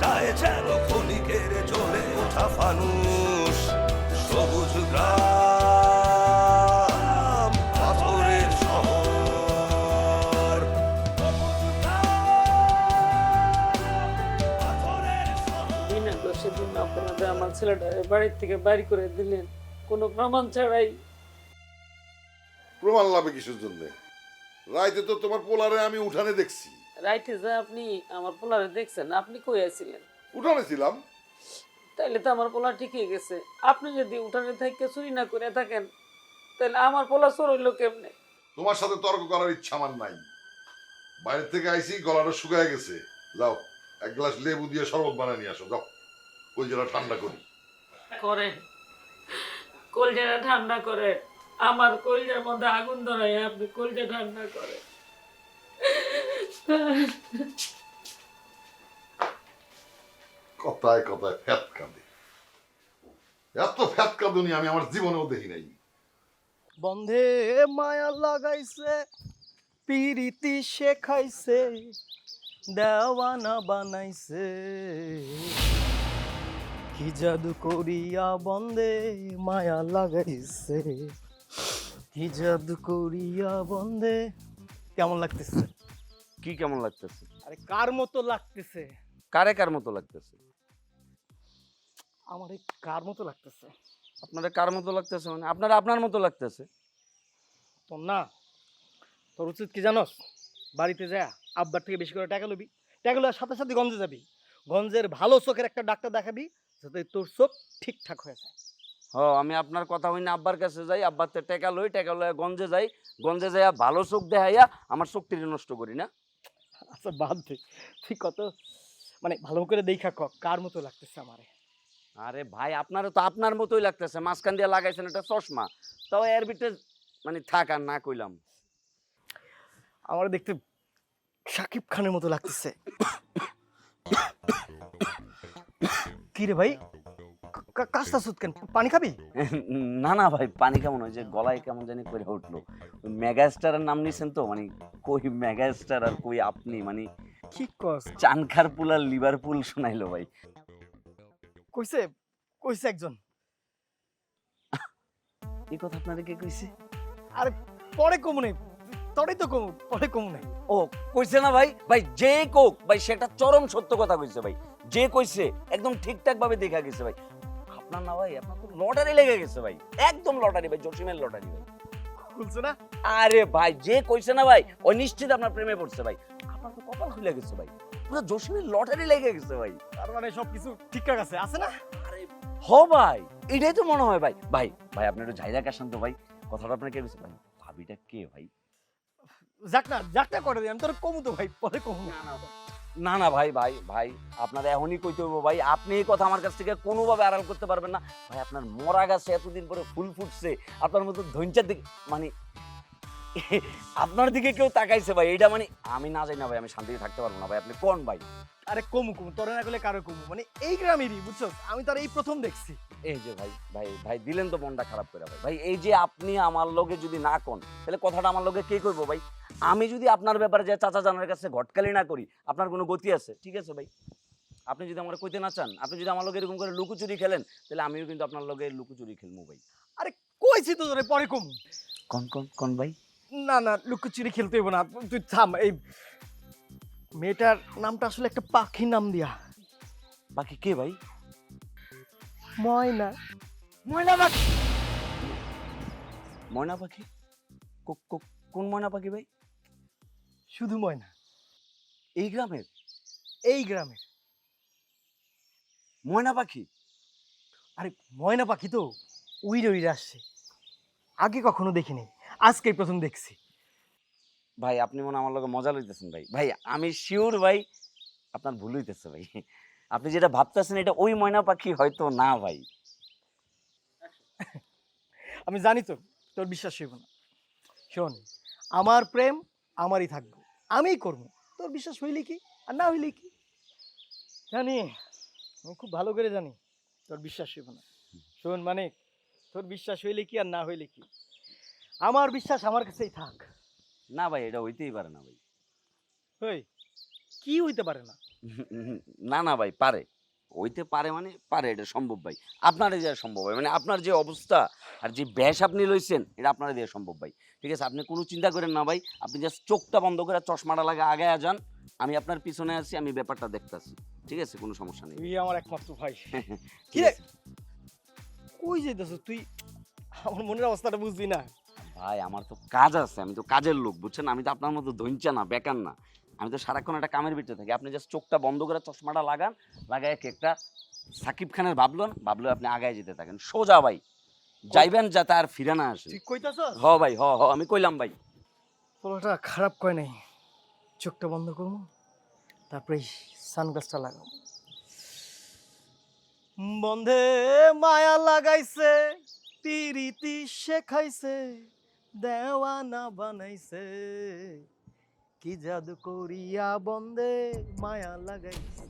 যায় যেন ক্ষণিকের জ্বলে ওঠা ফানুষ। সবুজ গ্রাম পাথরের শহর। সবুজ গ্রাম, পাথরের শহর বিনা দোষে দিন আপনারা আমার ছেলেটারে বাড়ির থেকে বাড়ি করে দিলেন। কোনো প্রমাণ ছাড়াই। প্রমাণ লাভে কিসের জন্য? রাইতে তো তোমার পোলারে আমি উঠানে দেখছি। রাইটে যা আপনি আমার পোলারে দেখছেন আপনি কই আছিলেন? উঠানে ছিলাম। তাইলে তো আমার পোলা ঠিকই গেছে। আপনি যদি উঠানে থেকে চুরি না করে থাকেন তাহলে আমার পোলা চোর হইল কেমনে? তোমার সাথে তর্ক করার ইচ্ছা আমার নাই। বাইরে থেকে আইসি গলাটা শুকায় গেছে। যাও এক গ্লাস লেবু দিয়ে শরবত বানিয়ে নিয়ে আসো যাও। ওই জেলা ঠান্ডা করি। করেন। কলজাটা ঠান্ডা করে আমার কলজার মধ্যে আগুন ধরাই আপনি কলজা ঠান্ডা করে কথায় কথায় ফ্যাত কাঁদে। এত ফ্যাত কাঁদুনি আমি, আমার জীবনেও দেখি নাই। বন্ধে মায়া লাগাইছে, পিরিতি শেখাইছে, দেওয়ানা বানাইছে। কি জাদু করিয়া বন্ধে মায়া লাগাইছে? কি জাদু করিয়া বন্ধে, কেমন লাগতেছে? কি কেমন লাগতেছে? আরে কার মতো লাগতেছে? কারে কার মতো লাগতেছে? আমার এই কার মতো লাগতেছে? আপনারা কার মতো লাগতেছে মানে? আপনারা আপনার মতো লাগতেছে? তোর না তোর উচিত কি জানোস? বাড়িতে যা আব্বার থেকে বেশি করে টাকা লবি। টাকা লওয়ার সাথে সাথে গঞ্জে যাবি। গঞ্জের ভালো চোখের একটা ডাক্তার দেখাবি যাতে তোর চোখ ঠিকঠাক হয়ে যায়। হ আমি আপনার কথা হই না আব্বার কাছে যাই আব্বার তে টেকা লই টেকা লইয়া গঞ্জে যাই। গঞ্জে যাইয়া ভালো চোখ দেখাইয়া আমার চোখটি নষ্ট করি না? আচ্ছা বাদ দে। তুই কত মানে ভালো করে দেখা ক কার মতো লাগতেছে আমারে? আরে ভাই আপনারও তো আপনার মতোই লাগতেছে। মাঝখান দিয়ে লাগাইছেন একটা চশমা। তাও এর ভিতরে মানে থাক আর না কইলাম। আমার দেখতে সাকিব খানের মতো লাগতেছে। কি রে ভাই? কা- কাশটা সুদ কেন? পানি খাবি? না না ভাই পানি কেমন? যে গলায় কেমন জানি করে উঠল। মেগা স্টারের নাম নিছেন তো? মানে কই মেগা স্টার আর কই আপনি? মানে কি কস? আর লিভারপুল শোনাইলো ভাই। কইছে কইছে একজন। এই কথা কে কইছে? আরে পরে কমু নেই। তোরই তো কমু পরে কমু নেই। ও কইছে না ভাই? ভাই যে কোক ভাই সেটা চরম সত্য কথা কইছে ভাই। যে কইছে একদম ঠিকঠাক ভাবে দেখা গেছে ভাই। আপনার না ভাই আপনার তো লটারি লেগে গেছে ভাই। একদম লটারি ভাই জসিমের লটারি ভাই। খুলছে না? আরে ভাই যে কইছে না ভাই ও নিশ্চিত আপনার প্রেমে পড়ছে ভাই। আপনার তো কপাল খুলে গেছে ভাই। পুরো জসিমের লটারি লেগে গেছে ভাই। তার মানে সবকিছু ঠিকঠাক আছে আছে না? আরে হ ভাই এটাই তো মনে হয় ভাই। ভাই ভাই আপনি একটু ঝাইরা কাশান তো ভাই। কথাটা আপনার কে ভাই? ভাবিটা কে ভাই? যাক না যাক না করে দিই আমি তোর কমু তো ভাই পরে কমু। না না না না, ভাই ভাই ভাই, আপনার এখনই কইতে হইব, ভাই, আপনি এই কথা আমার কাছ থেকে কোনোভাবে আড়াল করতে পারবেন না। ভাই, আপনার মরা গাছে এতদিন পরে ফুল ফুটছে, আপনার মতো ধৈর্যের দিকে মানে আপনার দিকে কেউ তাকাইছে ভাই এটা মানে আমি না যাই না ভাই আমি শান্তিতে থাকতে পারব না ভাই আপনি কোন ভাই? আরে কমু কমু তোরে না করলে কারও কমু মানে এই গ্রামেরই বুঝছ? আমি তার এই প্রথম দেখছি। এই যে ভাই ভাই ভাই দিলেন তো মনটা খারাপ করে ভাই। ভাই এই যে আপনি আমার লগে যদি না কোন তাহলে কথাটা আমার লগে কে করব ভাই? আমি যদি আপনার ব্যাপারে যে চাচা জানার কাছে ঘটকালি না করি আপনার কোনো গতি আছে? ঠিক আছে ভাই। আপনি যদি আমার কইতে না চান আপনি যদি আমার লগে এরকম করে লুকোচুরি খেলেন তাহলে আমিও কিন্তু আপনার লগে লুকোচুরি খেলব ভাই। আরে কইছি তো তোরে পরে কমু। কোন কোন কোন ভাই? না না লুকোচুরি খেলতে হইব না। তুই থাম এই মেয়েটার নামটা আসলে একটা পাখির নাম দিয়া। পাখি কে ভাই? ময়না। ময়না পাখি। ময়না পাখি? কোন ময়না পাখি ভাই? শুধু ময়না। এই গ্রামের? এই গ্রামের। ময়না পাখি? আরে ময়না পাখি তো। উইরে উইরে আসছে। আগে কখনো দেখিনি। আজকেই প্রথম দেখছি। ভাই আপনি মনে আমার লগে মজা লইতেছেন ভাই। ভাই আমি শিওর ভাই আপনার ভুল হইতেছে ভাই। আপনি যেটা ভাবতেছেন এটা ওই ময়না পাখি হয়তো না ভাই। আমি জানি তো তোর বিশ্বাস হইব না। শোন আমার প্রেম আমারই থাকবে। আমিই করব। তোর বিশ্বাস হইলে কি আর না হইলে কি? জানি আমি খুব ভালো করে জানি তোর বিশ্বাস হইব না। শোন মানে তোর বিশ্বাস হইলে কি আর না হইলে কি? আমার বিশ্বাস আমার কাছেই থাক। না ভাই এটা হইতেই পারে না ভাই। ওই কি হইতে পারে না? না না ভাই পারে। হইতে পারে মানে পারে এটা সম্ভব ভাই। আপনার যে সম্ভব ভাই মানে আপনার যে অবস্থা আর যে ব্যাস আপনি লইছেন এটা আপনার দিয়ে সম্ভব ভাই। ঠিক আছে আপনি কোনো চিন্তা করেন না ভাই আপনি জাস্ট চোখটা বন্ধ করে চশমাটা লাগা আগে যান। আমি আপনার পিছনে আছি আমি ব্যাপারটা দেখতাছি। ঠিক আছে কোনো সমস্যা নেই। তুই আমার একমাত্র ভাই। কি রে? কই যেতেছ তুই? আমার মনের অবস্থাটা বুঝবি না। ভাই আমার তো কাজ আছে আমি তো কাজের লোক বুঝছেন? আমি তো আপনার মতো ধৈঞ্চা না বেকার না। আমি তো সারাক্ষণ একটা কামের ভিতরে থাকি। আপনি জাস্ট চোখটা বন্ধ করে চশমাটা লাগান লাগায় কেকটা সাকিব খানের ভাবলেন ভাবলে আপনি আগায় যেতে থাকেন। সোজা ভাই যাইবেন যাতে আর ফিরে না আসে। তুই কইতাছ হ ভাই হ হ আমি কইলাম ভাই। পোলাটা খারাপ কয় নাই। চোখটা বন্ধ করব তারপরে সানগ্লাসটা লাগাবো। বন্ধে মায়া লাগাইছে পিরিতি শেখাইছে। দেওয়ানা বানাইছে। কি জাদু করিয়া বন্ধে মায়া লাগাইছে।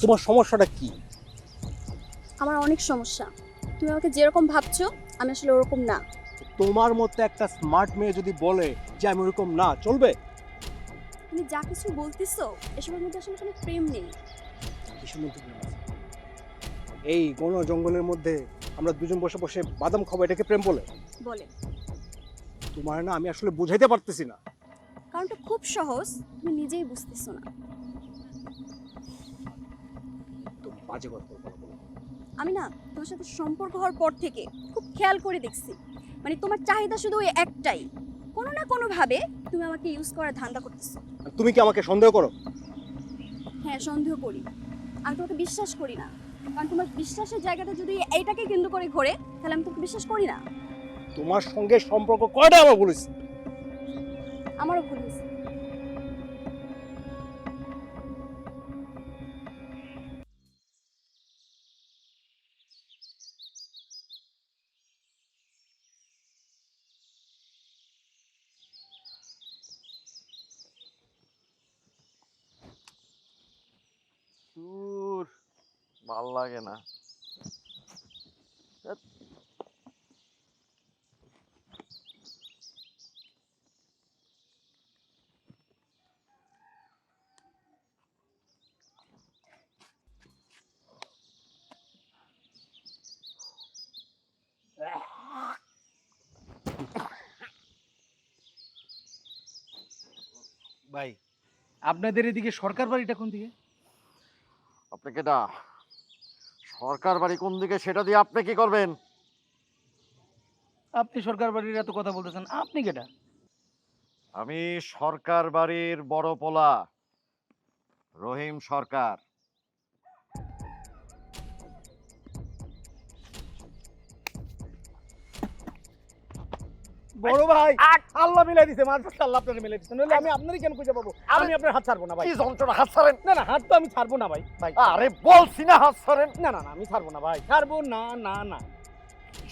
তোমার সমস্যাটা কি? আমার অনেক সমস্যা। তুমি আমাকে যেরকম ভাবছ আমি আসলে ওরকম না। তোমার মতো একটা স্মার্ট মেয়ে যদি বলে যে আমি ওরকম না চলবে? তুমি যা কিছু বলতেছো এসবের মধ্যে আসলে কোনো প্রেম নেই। মধ্যে প্রেম আছে? এই গণ জঙ্গলের মধ্যে আমরা দুজন বসে বসে বাদাম খাব এটাকে প্রেম বলে? বলে। তোমার না আমি আসলে বুঝাইতে পারতেছি না। কারণটা খুব সহজ তুমি নিজেই বুঝতেছো না। তো বাজে কথা। আমি না তোমার সাথে সম্পর্ক হওয়ার পর থেকে খুব খেয়াল করে দেখছি। মানে তোমার চাহিদা শুধু ওই একটাই। কোনো না কোনো ভাবে তুমি আমাকে ইউজ করার ধান্দা করতেছো। তুমি কি আমাকে সন্দেহ করো? হ্যাঁ সন্দেহ করি। আমি তোমাকে বিশ্বাস করি না। কারণ তোমার বিশ্বাসের জায়গাটা যদি এইটাকে কেন্দ্র করে ঘোরে তাহলে আমি তোকে বিশ্বাস করি না। তোমার সঙ্গে সম্পর্ক কয়টা আমার বলেছি আমারও ভুল হয়েছে। লাগে না। ভাই আপনাদের এদিকে সরকার বাড়িটা কোন দিকে? আপনাকে কেটা সরকার বাড়ি কোন দিকে সেটা দিয়ে আপনি কি করবেন? আপনি সরকার বাড়ির এত কথা বলতেছেন আপনি কেটা আমি সরকার বাড়ির বড় পোলা রহিম সরকার। বড় ভাই আল্লাহ মিলাই দিছে মাঝ আল্লাহ আপনার মিলাই দিছে। নইলে আমি আপনারই কেন খুঁজে পাবো? আমি আপনার হাত ছাড়বো না ভাই। কি যন্ত্রণা হাত ছাড়েন। না না হাত তো আমি ছাড়বো না ভাই। ভাই আরে বলছি না হাত ছাড়েন। না না না আমি ছাড়বো না ভাই। ছাড়বো না না না।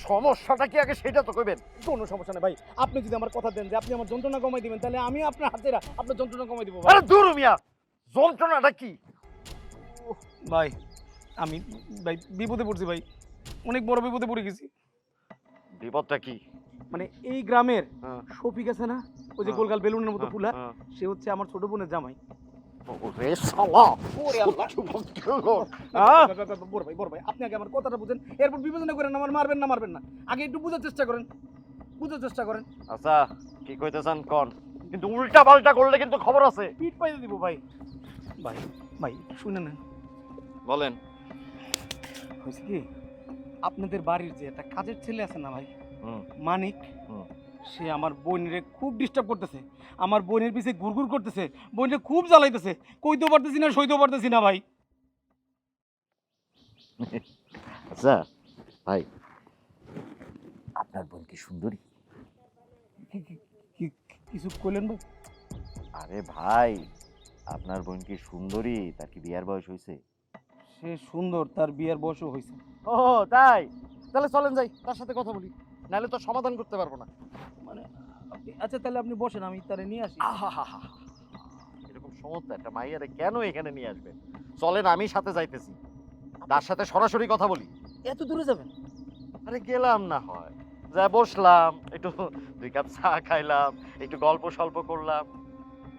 সমস্যাটা কি আগে সেটা তো কইবেন। কোনো সমস্যা নেই ভাই। আপনি যদি আমার কথা দেন যে আপনি আমার যন্ত্রণা কমাই দিবেন তাহলে আমি আপনার হাতেরা আপনার যন্ত্রণা কমাই দিব আরে দূর মিয়া যন্ত্রণাটা কি? ভাই আমি ভাই বিপদে পড়ছি ভাই। অনেক বড় বিপদে পড়ে গেছি। বিপদটা কি? মানে এই গ্রামের হ্যাঁ। শফিক আছে না? ওই যে হ্যাঁ। গোলগাল বেলুনের মতো হ্যাঁ, ফুলা। সে হচ্ছে আমার ছোট বোনের জামাই। ওরে শালা! ওরে! বড় ভাই বড় ভাই আপনি আগে আমার কথাটা বুঝেন এরপর বিবেচনা করেন আমার মারবেন না মারবেন না। আগে একটু বুঝার চেষ্টা করেন বুঝার চেষ্টা করেন। আচ্ছা কি কইতেছেন কোন? কিন্তু উল্টা পাল্টা করলে কিন্তু খবর আছে। পিঠ পাইতে দিব ভাই। ভাই ভাই শুনে না বলেন। হয়েছে কি? আপনাদের বাড়ির যে একটা কাজের ছেলে আছে না ভাই। মানিক হুম। সে আমার বোনের খুব ডিস্টার্ব করতেছে। আমার বোনের পিছে ঘুরঘুর করতেছে বোনের খুব জ্বালাইতেছে। কইতেও পারতেছি না সইতেও পারতেছি না ভাই। আচ্ছা ভাই আপনার বোন কি সুন্দরী? কি- কি- কি- কিছু করলেন ভাই? আরে ভাই আপনার বোন কি সুন্দরী? তার কি বিয়ার বয়স হয়েছে সে সুন্দর তার বিয়ার বয়সও হয়েছে ও তাই? তাহলে চলেন যাই তার সাথে কথা বলি। নাহলে তো সমাধান করতে পারব না। মানে আচ্ছা তাহলে আপনি বসেন আমি তারে নিয়ে আসি। এরকম সমস্যা একটা মাইয়ারে কেন এখানে নিয়ে আসবেন চলেন আমি সাথে যাইতেছি। তার সাথে সরাসরি কথা বলি। এত দূরে যাবেন? আরে গেলাম না হয়। যা বসলাম একটু দুই কাপ চা খাইলাম একটু গল্প সল্প করলাম।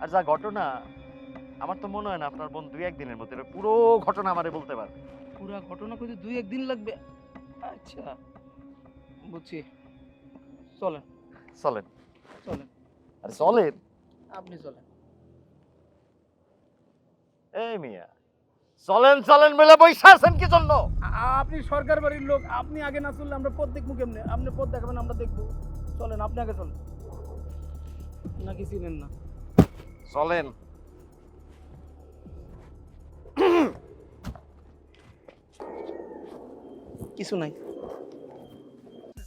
আর যা ঘটনা আমার তো মনে হয় না আপনার বোন দুই একদিনের মধ্যে পুরো ঘটনা আমারে বলতে পারবে। পুরা ঘটনা কইতে দুই একদিন লাগবে? আচ্ছা বুঝছি। চলেন। চলেন। চলেন। আরে চলেন। আপনি চলেন। এই মিয়া চলেন চলেন বলে বৈশা আছেন কি জন্য? আপনি সরকার বাড়ির লোক আপনি আগে না চললে আমরা পথ দেখব কেমনে? আপনি পথ দেখাবেন আমরা দেখব। চলেন আপনি আগে চলেন। নাকি চিনেন না? চলেন। কিছু নাই।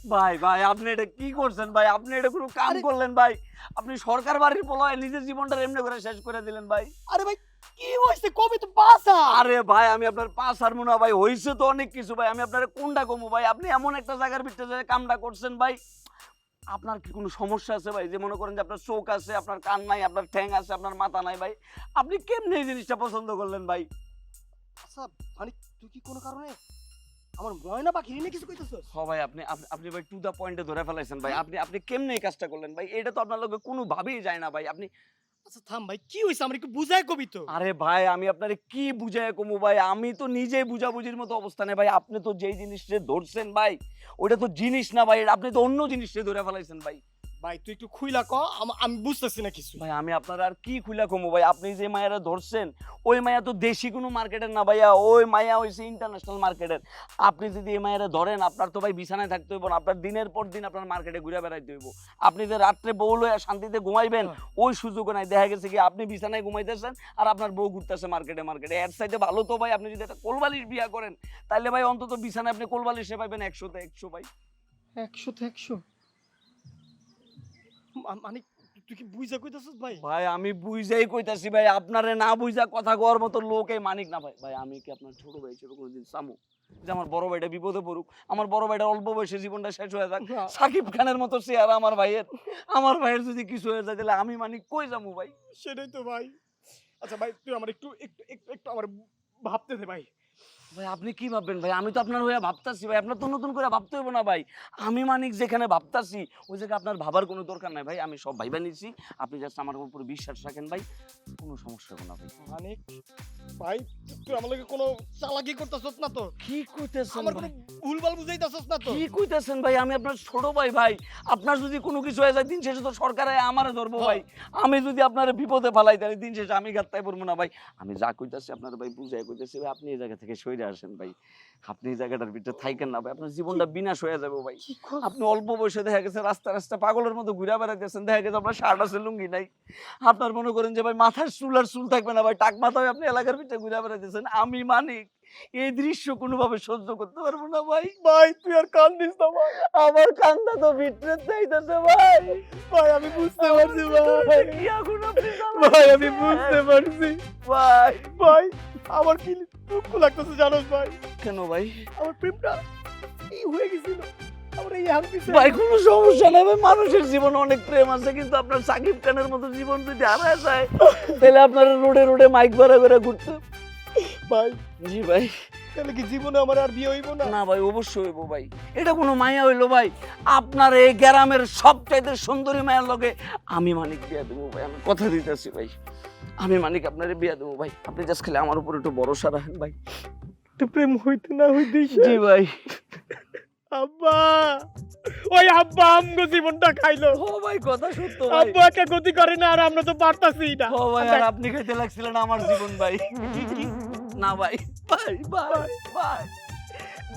ভাই ভাই আপনি এটা কি করছেন ভাই? আপনি এটা কোনো কাম করলেন ভাই? আপনি সরকার বাড়ির পোলায় নিজের জীবনটা এমনি করে শেষ করে দিলেন ভাই। আরে ভাই কি হয়েছে? কবে তো বাসা আরে ভাই আমি আপনার পাঁচ আর মনে ভাই হয়েছে তো অনেক কিছু ভাই। আমি আপনার কোনটা কমু ভাই? আপনি এমন একটা জায়গার ভিতরে যে কামটা করছেন ভাই আপনার কি কোনো সমস্যা আছে ভাই? যে মনে করেন যে আপনার চোখ আছে আপনার কান নাই আপনার ঠ্যাং আছে আপনার মাথা নাই ভাই আপনি কেমনে এই জিনিসটা পছন্দ করলেন ভাই? আচ্ছা মানে তুই কি কোনো কারণে আমার পাখি নিয়ে কিছু কইতেছস? হ ভাই আপনি আপনি- ভাই টু দা পয়েন্টে ধরে ফেলাইছেন ভাই। আপনি আপনি কেমনে এই কাজটা করলেন ভাই? এটা তো আপনার লগে কোনো ভাবেই যায় না ভাই। আপনি আচ্ছা থাম ভাই কি হয়েছে আমার একটু বুঝায় কবি তো। আরে ভাই আমি আপনারে কি বুঝাই কমু ভাই? আমি তো নিজে বুঝাবুঝির মতো অবস্থানে ভাই। আপনি তো যেই জিনিসটা ধরছেন ভাই ওটা তো জিনিস না ভাই। আপনি তো অন্য জিনিসটা ধরে ফেলাইছেন ভাই। ভাই তুই একটু খুইলা ক আমি বুঝতেছি না কিছু। ভাই আমি আপনার আর কি খুলে কমু ভাই? আপনি যে মায়ারা ধরছেন ওই মায়া তো দেশি কোনো মার্কেটের না ভাইয়া। ওই মায়া হয়েছে ইন্টারন্যাশনাল মার্কেটের আপনি যদি এই মায়েরা ধরেন আপনার তো ভাই বিছানায় থাকতে হইব না। আপনার দিনের পর দিন আপনার মার্কেটে ঘুরে বেড়াইতে হইব। আপনি যে রাত্রে বউ লয়ে শান্তিতে ঘুমাইবেন ওই সুযোগ নাই। দেখা গেছে কি আপনি বিছানায় ঘুমাইতেছেন আর আপনার বউ ঘুরতেছে মার্কেটে মার্কেটে এর সাইডে ভালো তো ভাই আপনি যদি একটা কোলবালিশ বিয়া করেন তাহলে ভাই অন্তত বিছানায় আপনি কোলবালিশে পাইবেন একশোতে একশো ভাই। একশো তো একশো? মানে তুই কি বুঝা কইতেছস ভাই? ভাই আমি বুঝাই কইতাছি ভাই আপনারে না বুঝা কথা কওয়ার মতো লোক এই মানিক না ভাই। ভাই আমি কি আপনার ছোট ভাই ছোট কোনোদিন সামু যে আমার বড় ভাইটা বিপদে পড়ুক আমার বড় ভাইটা অল্প বয়সে জীবনটা শেষ হয়ে যাক। সাকিব খানের মতো চেহারা আমার ভাইয়ের আমার ভাইয়ের যদি কিছু হয়ে যায় তাহলে আমি মানিক কই যাব ভাই? সেটাই তো ভাই। আচ্ছা ভাই তুই আমার একটু একটু একটু একটু আমার ভাবতে দে ভাই। ভাই আপনি কি ভাববেন? ভাই আমি তো আপনার হয়ে ভাবতাছি ভাই আপনার তো নতুন করে ভাবতে হইব না ভাই। আমি মানিক যেখানে ভাবতাছি ওই জায়গায় আপনার ভাবার কোনো দরকার নাই ভাই আমি সব ভাইবা নিছি। আপনি জাস্ট আমার উপর বিশ্বাস রাখেন ভাই কোনো সমস্যা হবে না ভাই। মানে ভাই তুই আমার লগে কোনো চালাকি করতেছস না তো? কি কইতেছেন আমার কোনো ভাই? ভুলভাল বুঝাইতেছস না তো? কি কইতেছেন ভাই? আমি আপনার ছোট ভাই ভাই আপনার যদি কোনো কিছু হয়ে যায় দিন শেষে তো সরকার আমারে ধরবো ভাই। আমি যদি আপনার বিপদে ফেলাই তাহলে দিন শেষে আমি গাত্তায় পড়ব না ভাই। আমি যা কইতাছি আপনার ভাই বুঝাই কইতাছি ভাই আপনি এই জায়গা থেকে সইরে আসেন ভাই। আপনি এই জায়গাটার ভিতরে থাইকেন না ভাই। আপনার জীবনটা বিনাশ হয়ে যাবে ভাই। আপনি অল্প বয়সে দেখা গেছে রাস্তা রাস্তা পাগলের মতো ঘুরে বেড়াইতেছেন। দেখা গেছে আপনার শার্ট আছে লুঙ্গি নাই। আপনার মনে করেন যে ভাই মাথার চুল আর চুল থাকবে না ভাই। টাক মাথায় আপনি এলাকার ভিতরে ঘুরে বেড়াইতেছেন। আমি মানিক। এই দৃশ্য কোনোভাবে সহ্য করতে পারব না ভাই। ভাই তুই আর কান্দিস না ভাই। আমার কান্দা তো ভিতরে চাইতেছে ভাই। ভাই আমি বুঝতে পারছি ভাই। কি আগুন আপনি ভাই আমি বুঝতে পারছি। ভাই। ভাই আমার কি দুঃখ লাগতেছে জানোস ভাই? কেন ভাই? আমার প্রেমটা এই হয়ে গেছিল। ভাই কোনো সমস্যা নাই ভাই। মানুষের জীবনে অনেক প্রেম আছে কিন্তু আপনার সাকিব খানের মতো জীবন যদি হারায় যায় তাহলে আপনার রোডে রোডে মাইক ভাড়া করে ঘুরতে ভাই। জি ভাই। তাহলে কি জীবনে আমার আর বিয়ে হইব না? না ভাই অবশ্যই হইব ভাই। এটা কোনো মায়া হইল ভাই। আপনার এই গ্রামের সবচাইতে সুন্দরী মায়ের লগে আমি মানিক বিয়া দেবো ভাই। আমি কথা দিতেছি ভাই। আমি মানিক আপনার বিয়া দেবো ভাই। আপনি জাস্ট খালি আমার উপর একটু ভরসা রাখেন ভাই। তো প্রেম হইতে না হইতে জি ভাই। আব্বা! ওই আব্বা আমগো জীবনটা খাইলো। ও ভাই কথা সত্য ভাই। আব্বা একা গতি করে না আর আমরা তো পারতাছি না। ও ভাই আর আপনি খাইতে লাগছিলেন আমার জীবন ভাই। না ভাই। ভাই ভাই ভাই।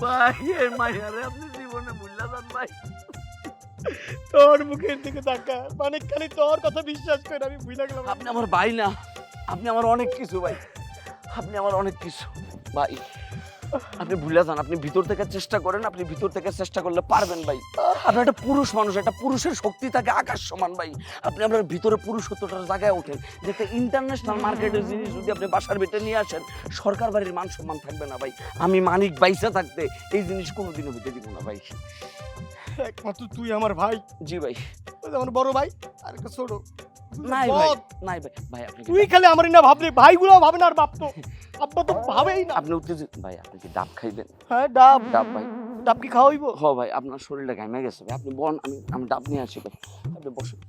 ভাই এই মাইয়ারে আপনি জীবনে ভুললা যান ভাই। তোর মুখের দিকে তাকা। মানে খালি তোর কথা বিশ্বাস করে আমি ভুলে গেলাম। আপনি আমার ভাই না। আপনি আমার অনেক কিছু ভাই। আপনি আমার অনেক কিছু। ভাই। আপনি ভুলে যান আপনি ভিতর থেকে চেষ্টা করেন আপনি ভিতর থেকে চেষ্টা করলে পারবেন ভাই। আপনি একটা পুরুষ মানুষ একটা পুরুষের শক্তি থাকে আকাশ সমান ভাই। আপনি আপনার ভিতরে পুরুষত্বটার জায়গায় ওঠেন। যে একটা ইন্টারন্যাশনাল মার্কেটের জিনিস যদি আপনি বাসার ভিতরে নিয়ে আসেন সরকার বাড়ির মান সম্মান থাকবে না ভাই। আমি মানিক বাইসা থাকতে এই জিনিস কোনোদিনও হতে দিব না ভাই। একমাত্র তুই আমার ভাই। জি ভাই। আমার বড় ভাই আর একটা ছোট। নাই ভাই। নাই ভাই ভাই আপনি তুই খালি আমার না ভাবলি ভাইগুলো ভাবে না আর বাপ তো। আব্বা তো ভাবেই না। আপনি উত্তেজিত ভাই আপনি কি ডাব খাইবেন? হ্যাঁ ডাব। ডাব ভাই। ডাব কি খাওয়াইব? হ ভাই আপনার শরীরটা ঘামে গেছে ভাই। আপনি বন আমি আমি ডাব নিয়ে আসি ভাই। আপনি বসুন।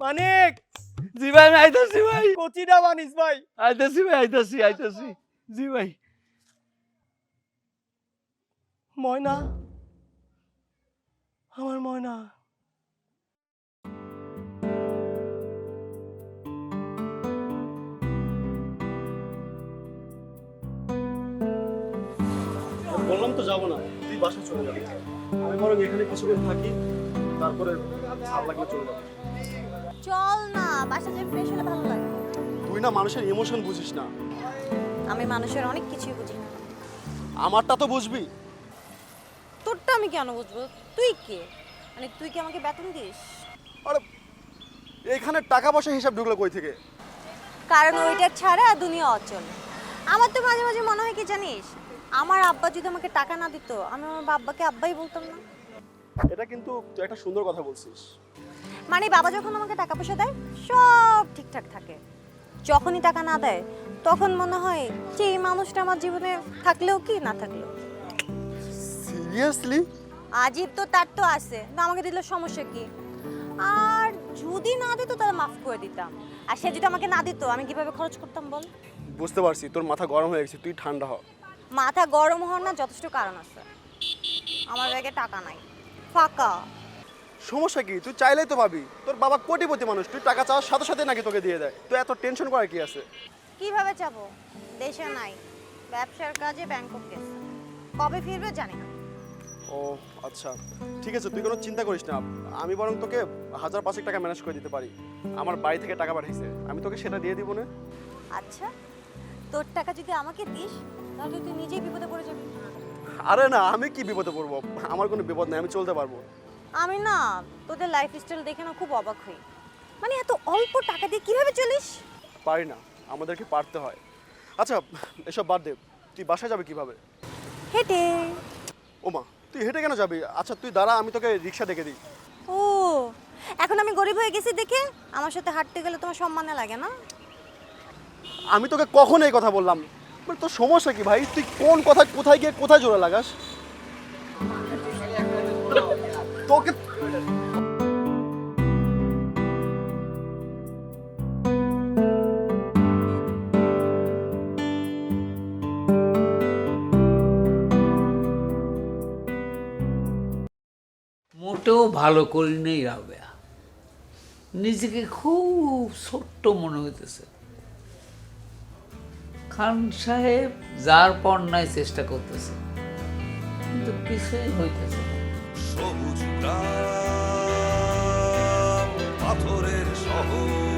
মানিক! জি ভাই আমি আইতাছি ভাই। কচি ডাব আনিস ভাই। আইতাছি ভাই আইতাছি আইতাছি। জি ভাই। ময়না? আমার ময়না। বললাম তো যাব না তুই বাসা চলে যাবি। আমি বরং এখানে কিছুদিন থাকি তারপরে ভালো লাগলে চলে যাব। চল না বাসা যে ফ্রেশ হলে ভালো লাগে। তুই না মানুষের ইমোশন বুঝিস না। আমি মানুষের অনেক কিছুই বুঝি। না আমারটা তো বুঝবি। আমি কেন বুঝব? তুই কে? মানে তুই কি আমাকে বেতন দিস? আরে এখানে টাকা পয়সা হিসাব ঢুকলো কই থেকে? কারণ ওইটা ছাড়া দুনিয়া অচল। আমার তো মাঝে মাঝে মনে হয় কি জানিস? আমার আব্বা যদি আমাকে টাকা না দিত আমি আমার বাব্বাকে আব্বাই বলতাম না। এটা কিন্তু তুই একটা সুন্দর কথা বলছিস। মানে বাবা যখন আমাকে টাকা পয়সা দেয় সব ঠিকঠাক থাকে। যখনই টাকা না দেয় তখন মনে হয় যে এই মানুষটা আমার জীবনে থাকলেও কি না থাকলেও। সিরিয়াসলি আজীব তো তার তো আছে না আমাকে দিলে সমস্যা কি? আর যদি না দিত তাহলে মাফ করে দিতাম। আর সে যদি আমাকে না দিত আমি কীভাবে খরচ করতাম বল? বুঝতে পারছি তোর মাথা গরম হয়ে গেছে তুই ঠান্ডা হ। মাথা গরম হওয়ার না যথেষ্ট কারণ আছে। আমার ব্যাগে টাকা নাই। ফাঁকা। সমস্যা কি? তুই চাইলেই তো পাবি। তোর বাবা কোটিপতি মানুষ তুই টাকা চাওয়ার সাথে সাথে নাকি তোকে দিয়ে দেয়। তুই এত টেনশন করার কি আছে? কীভাবে যাব দেশে নাই। ব্যবসার কাজে ব্যাংকক গেছে। কবে ফিরবে জানি না। ও আচ্ছা। ঠিক আছে তুই কোনো চিন্তা করিস না। আমি বরং তোকে হাজার পাঁচেক টাকা ম্যানেজ করে দিতে পারি। আমার বাড়ি থেকে টাকা পাঠিয়েছে। আমি তোকে সেটা দিয়ে দিব না। আচ্ছা তোর টাকা যদি আমাকে দিস তাহলে তুই নিজেই বিপদে পড়ে যাবি। আরে না আমি কি বিপদে পড়ব? আমার কোনো বিপদ নেই আমি চলতে পারব। আমি না তোদের লাইফ স্টাইল দেখে না খুব অবাক হই। মানে এত অল্প টাকা দিয়ে কীভাবে চলিস? পারি না আমাদেরকে পারতে হয়। আচ্ছা এসব বাদ দে। তুই বাসায় যাবে কীভাবে? হেঁটে। ওমা তুই হেঁটে কেন যাবি? আচ্ছা তুই দাঁড়া আমি তোকে রিক্সা দেখে দিই। ও এখন আমি গরিব হয়ে গেছি দেখে আমার সাথে হাঁটতে গেলে তোমার সম্মানে লাগে না? আমি তোকে কখন এই কথা বললাম? মানে তোর সমস্যা কি ভাই? তুই কোন কথা কোথায় গিয়ে কোথায় জোরে লাগাস? তোকে মোটেও ভালো করি নেই রাবেয়া। নিজেকে খুব ছোট্ট মনে হইতেছে। খান সাহেব যার পর নাই চেষ্টা করতেছে। কিন্তু কিছুই হইতেছে সবুজ পাথরের শহর।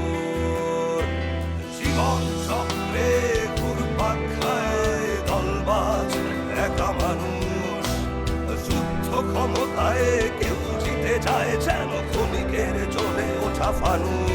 ক্ষমতায়